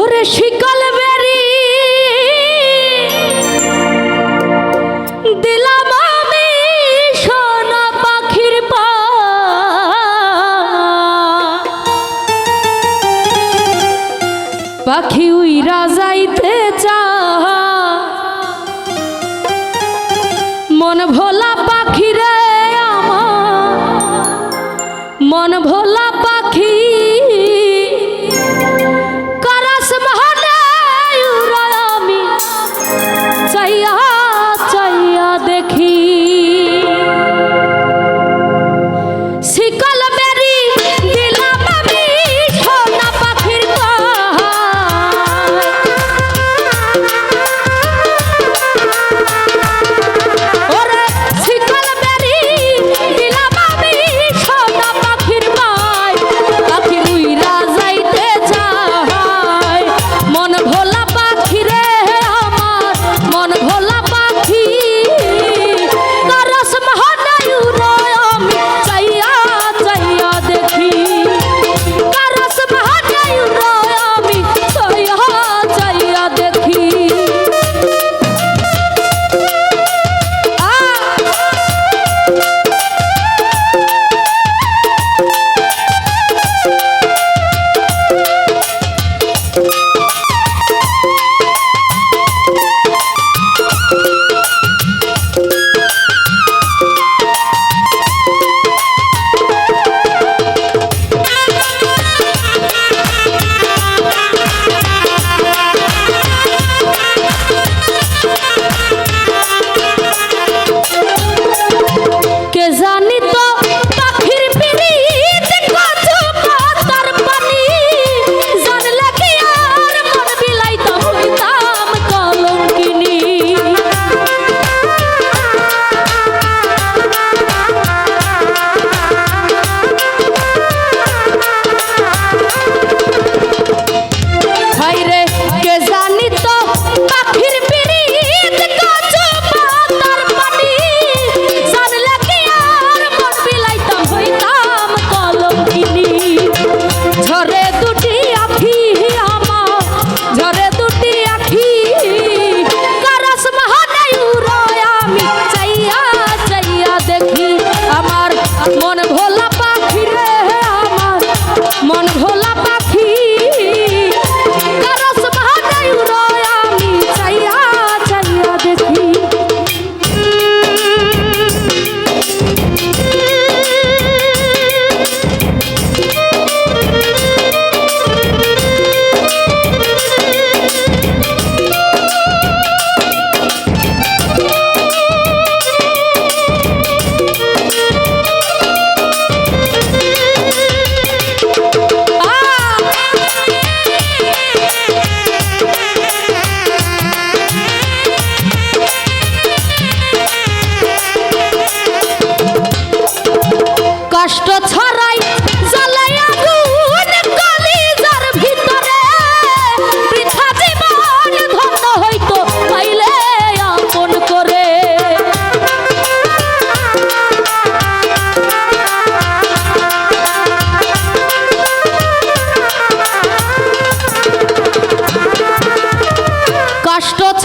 ওরে শিকল বেরি। দিলাম আমি সোনা পাখির পা। পাখি উই রাজাইতে চা। মন ভোলা পাখিরে আমার। মন ভোলা রাষ্ট্র